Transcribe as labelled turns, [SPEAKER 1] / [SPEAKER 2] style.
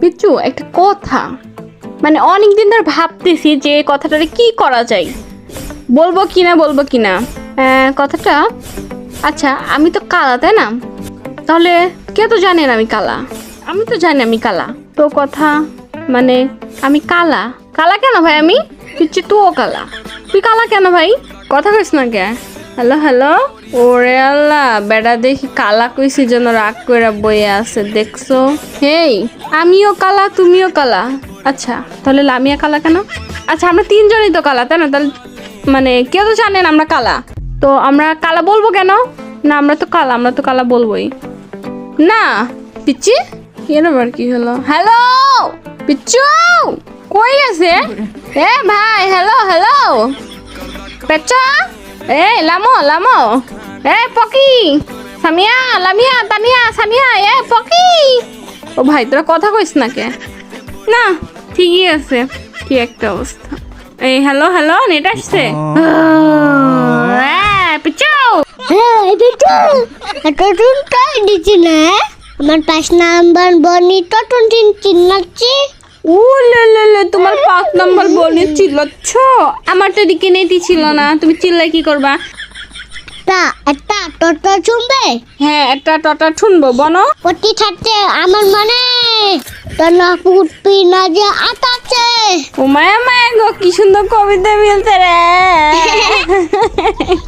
[SPEAKER 1] পিচ্ছু একটা কথা। মানে অনেক দিন ধরে ভাবতেছি যে কথাটারে কি করা যায়। বলব কি না, বলব কি না? কথাটা আচ্ছা আমি তো কালা, তাই না? তাহলে কে তো জানেন আমি কালা। আমি তো জানি আমি কালা। তো কথা মানে আমি কালা। কালা কেন ভাই আমি? পিচ্ছি তুইও কালা। তুই কালা কেন ভাই? কথা কইস না কে। হ্যালো হ্যালো ওরে আল্লাহ বেড়া দেখি কালা কইছি জন্য রাগ করে বইয়ে আছে দেখছ? হেই আমিও কালা তুমিও কালা। আচ্ছা তাহলে লামিয়া কালা কেন? আচ্ছা আমরা তিনজনই তো কালা তাই না? তাহলে মানে কেউ তো জানেন আমরা কালা। তো আমরা কালা বলব কেন? না আমরা তো কালা আমরা তো কালা বলবোই। না পিচ্ছি এর আবার কি হলো? হ্যালো পিচ্ছু কই গেছে? এ ভাই হ্যালো হ্যালো পেচ্চা? এ লামো লামো। এ পকি। সামিয়া লামিয়া তানিয়া সানিয়া এ পকি। ও ভাই তোরা কথা কইস না কে? না ঠিকই আছে। কি একটা অবস্থা। এই হ্যালো হ্যালো নেট আসছে? হ্যাঁ, পিচ্চু।
[SPEAKER 2] হ্যাঁ আমার পাঁচ নাম্বার বনি তখন চিন চিনাচ্ছি
[SPEAKER 1] ও লে পাঁচ নম্বর বলে চিল্লাচ্ছ? আমার তো দিকে নেটি ছিল না। তুমি চিল্লাই কি করবা?
[SPEAKER 2] তা একটা টটা চুমবে?
[SPEAKER 1] হ্যাঁ একটা টটা শুনব বনো
[SPEAKER 2] পটি থাকতে আমার মনে। তলা পুটপি না যে আতাচ্ছে।
[SPEAKER 1] ও মায়া মায়া গো কি সুন্দর কবিতা মিলতে রে।